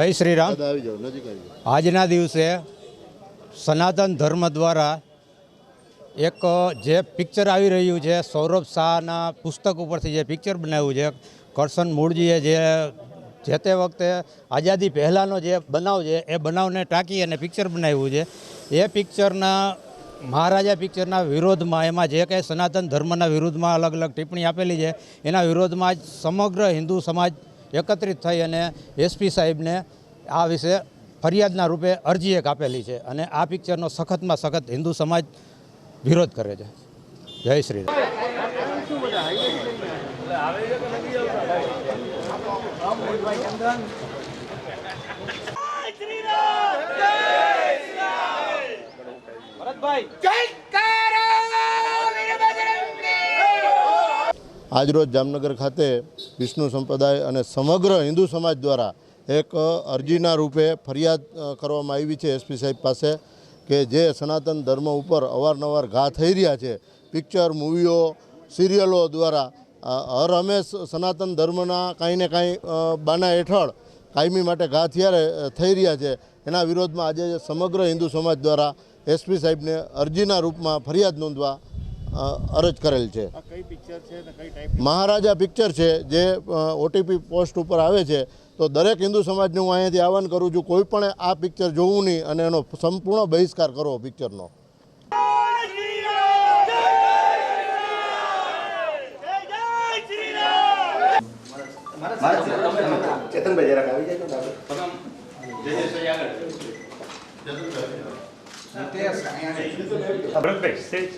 જય શ્રીરામ. આજના દિવસે સનાતન ધર્મ દ્વારા એક જે પિક્ચર આવી રહ્યું છે સૌરભ શાહના પુસ્તક ઉપરથી જે પિક્ચર બનાવ્યું છે કરશન મૂળજીએ જે જે તે વખતે આઝાદી પહેલાંનો જે બનાવ છે એ બનાવને ટાંકી અને પિક્ચર બનાવ્યું છે. એ પિક્ચરના મહારાજા પિક્ચરના વિરોધમાં, એમાં જે કંઈ સનાતન ધર્મના વિરુદ્ધમાં અલગ અલગ ટિપ્પણી આપેલી છે, એના વિરોધમાં જ સમગ્ર હિન્દુ સમાજ એકત્રિત થઈ અને એસપી સાહેબને આ વિશે ફરિયાદના રૂપે અરજી એક આપેલી છે અને આ પિક્ચરનો સખતમાં સખત હિન્દુ સમાજ વિરોધ કરે છે. જય શ્રી રામ. આજરોજ જામનગર ખાતે વિષ્ણુ સંપ્રદાય અને સમગ્ર હિન્દુ સમાજ દ્વારા એક અરજીના રૂપે ફરિયાદ કરવામાં આવી છે એસપી સાહેબ પાસે કે જે સનાતન ધર્મ ઉપર અવારનવાર ઘા થઈ રહ્યા છે. પિક્ચર મૂવીઓ સિરિયલો દ્વારા હર હંમેશ સનાતન ધર્મના કાંઈ ને કાંઈ બાના હેઠળ કાયમી માટે ઘા થઈ રહ્યા છે. એના વિરોધમાં આજે સમગ્ર હિન્દુ સમાજ દ્વારા એસપી સાહેબને અરજીના રૂપમાં ફરિયાદ નોંધવા અરજ કરેલ છે. મહારાજા પિક્ચર છે જે ઓટીપી પોસ્ટ ઉપર આવે છે. તો દરેક હિન્દુ સમાજને હું અહીંયાથી આહવાન કરું છું કોઈ પણ આ પિક્ચર જોવું નહીં અને એનો સંપૂર્ણ બહિષ્કાર કરવો પિક્ચરનો મારા ચેતનભાઈ જરાક આવી જાય તો આપણે ભરતભાઈ સ્ટેજ